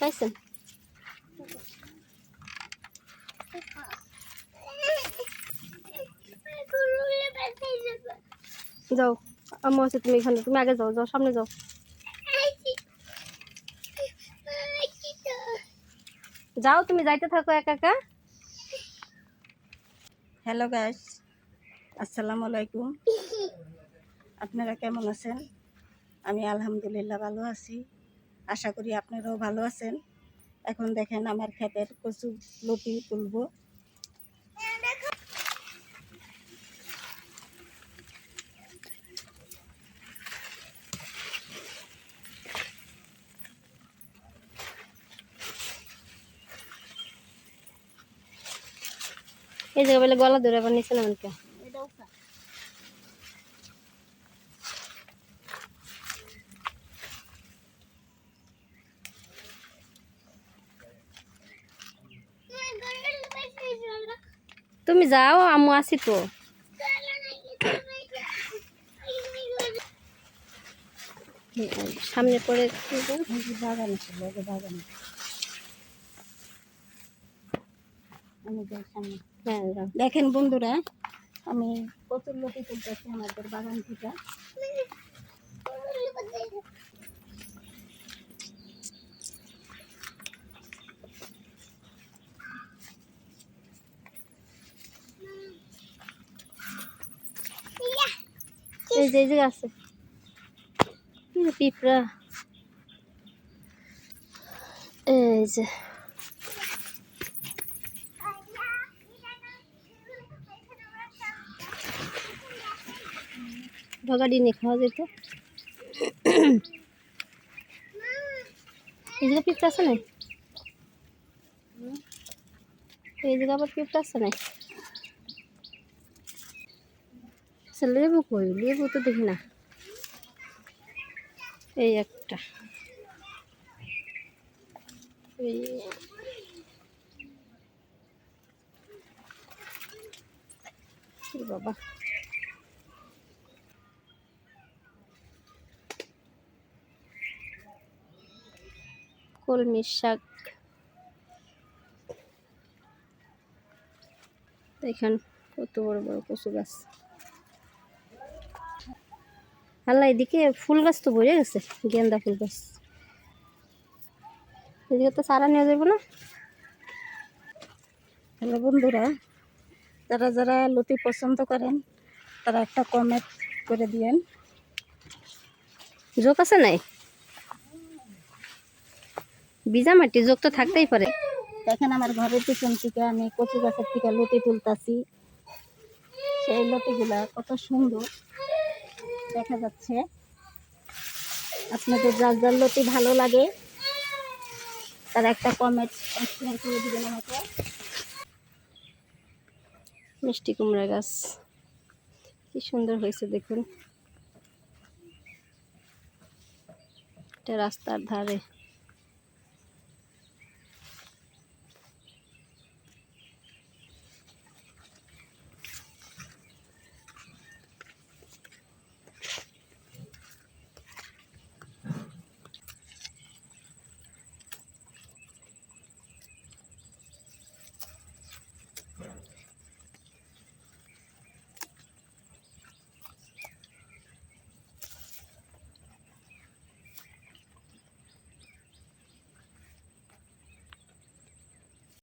পাইছেন যাও, আম্মু আছে, তুমি এখানে, তুমি আগে যাও যাও, সামনে যাও। যাও, তুমি যাইতে থাকো একা একা। হ্যালো গাইস আসসালামু আলাইকুম। আপনারা কেমন আছেন? আমি আলহামদুলিল্লাহ, ভালো আছি। আশা করি আপনারাও ভালো আছেন। এখন দেখেন আমার ক্ষেতের কচু লতি তুলবো। এই জায়গা বলে গলা ধরে আবার নিচে নামেন কে? তুমি যাও, আম্মু আসি তো। সামনে এই বাগান আছে আমি হ্যাঁ দেখেন বন্ধুরা, আমি কচুর লতি তুলতেছি আমাদের বাগান থেকে। এই যে এই যে আছে পিঁপড়া। এই যে। ভগাডি নিয়ে খাওয়া যেত। এই জায়গা পিঁপড়া আছে না এই জায়গা আবার পিঁপড়া আছে না আচ্ছা লেবু কই? লেবু তো দেখি না। এই একটা। বাবা? কলমির শাক। দেখেন কত বড় বড় কচু গাছ। আল্লাহ এদিকে ফুল গাছ তো ভরে গেছে, গেন্দা ফুল গাছ। এদিকে তো সারা নিয়ে যাব না। হ্যালো বন্ধুরা, যারা যারা লতি পছন্দ করেন, তারা একটা কমেন্ট করে দিয়েন। জোক আছে নাই? বিজা মাটি জোক তো থাকতেই পারে। দেখেন আমার ঘরের পিছন থেকে আমি কচু গাছের থেকে লতি তুলতাছি। সেই লতিগুলা কত সুন্দর। দেখা যাচ্ছে। আপনাদের যার যার লতি ভালো লাগে, তার একটা কমেন্ট শেয়ার করে দিবেন আমাকে। মিষ্টি কুমড়া গাছ, কি সুন্দর হয়েছে দেখুন। এটা রাস্তার ধারে।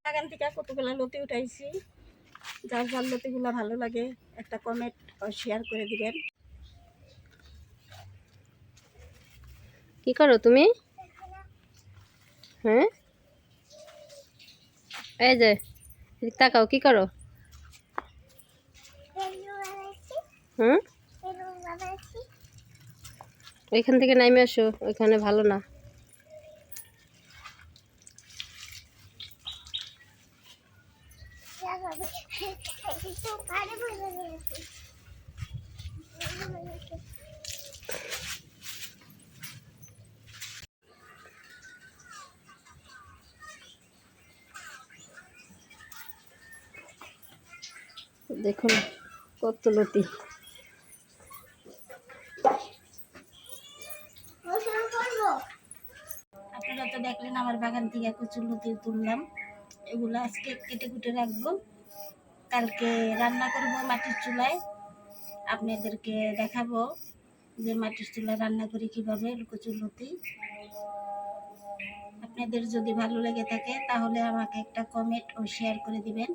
বাগান থেকে কতগুলা লতি উঠাইছি, যার যার লতিগুলা ভালো লাগে, একটা কমেন্ট শেয়ার করে দিবেন। কি করো তুমি? হ্যাঁ? এই যে তাকাও, কি করো? হুম? ওইখান থেকে নামে আসো, ওইখানে ভালো না। দেখুন কত লতি। আপনারা তো দেখলেন, আমার বাগান থেকে কচুর লতি তুললাম। এগুলো আজকে কেটে কুটে রাখব। কালকে রান্না করব মাটির চুলায়। আপনাদেরকে দেখাবো যে মাটির চুলায় রান্না করি কীভাবে রুটি আপনাদের যদি ভালো লেগে থাকে তাহলে আমাকে একটা কমেন্ট ও শেয়ার করে দিবেন।